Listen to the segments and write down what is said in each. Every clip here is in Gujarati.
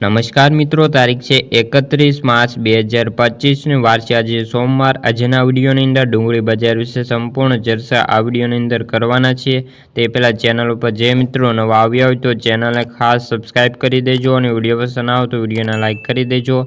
નમસ્કાર મિત્રો, તારીખ છે એકત્રીસ માર્ચ બે હજાર પચીસની. વાર આજે સોમવાર. આજના વિડીયોની અંદર ડુંગળી બજાર વિશે સંપૂર્ણ ચર્ચા આ વિડીયોની અંદર કરવાના છીએ. તે પહેલાં ચેનલ ઉપર જે મિત્રો નવા આવ્યા હોય તો ચેનલને ખાસ સબસ્ક્રાઈબ કરી દેજો અને વીડિયો પસંદ આવે તો વિડીયોને લાઇક કરી દેજો.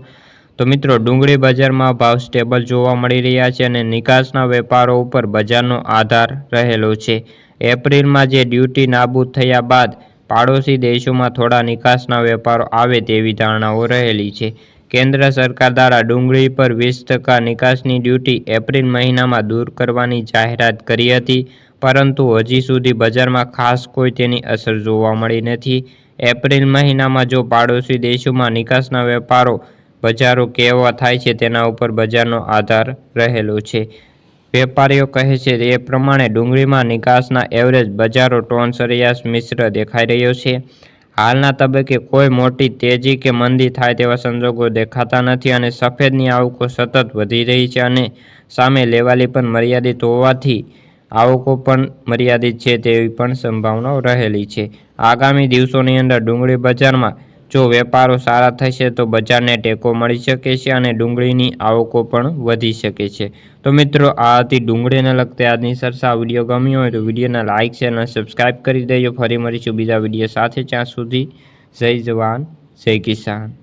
તો મિત્રો, ડુંગળી બજારમાં ભાવ સ્ટેબલ જોવા મળી રહ્યા છે અને નિકાસના વેપારો ઉપર બજારનો આધાર રહેલો છે. એપ્રિલમાં જે ડ્યુટી નાબૂદ થયા બાદ પાડોશી દેશોમાં થોડા નિકાસના વેપારો આવે તેવી ધારણાઓ રહેલી છે. કેન્દ્ર સરકાર દ્વારા ડુંગળી પર વીસ ટકા નિકાસની ડ્યુટી એપ્રિલ મહિનામાં દૂર કરવાની જાહેરાત કરી હતી, પરંતુ હજી સુધી બજારમાં ખાસ કોઈ તેની અસર જોવા મળી નથી. એપ્રિલ મહિનામાં જો પાડોશી દેશોમાં નિકાસના વેપારો બજારો કેવા થાય છે તેના ઉપર બજારનો આધાર રહેલો છે. વેપારીઓ કહે છે એ પ્રમાણે ડુંગળીમાં નિકાસના એવરેજ બજારો ટોન સરેરાશ મિશ્ર દેખાઈ રહ્યો છે. હાલના તબક્કે કોઈ મોટી તેજી કે મંદી થાય તેવા સંજોગો દેખાતા નથી અને સફેદની આવકો સતત વધી રહી છે અને સામે લેવાલી પણ મર્યાદિત હોવાથી આવકો પણ મર્યાદિત છે તેવી પણ સંભાવનાઓ રહેલી છે. આગામી દિવસોની અંદર ડુંગળી બજારમાં જો વેપારો સારા થશે તો બજારને ટેકો મળી શકે છે અને ડુંગળીની આવકો પણ વધી શકે છે. તો મિત્રો, આ હતી ડુંગળીને લગતી આજની સરસા વીડિયો. ગમ્યો હોય તો વિડીયોને લાઇક છે અને સબસ્ક્રાઈબ કરી દેજો. ફરી મળીશું બીજા વીડિયો સાથે. ત્યાં સુધી જય જવાન, જય કિસાન.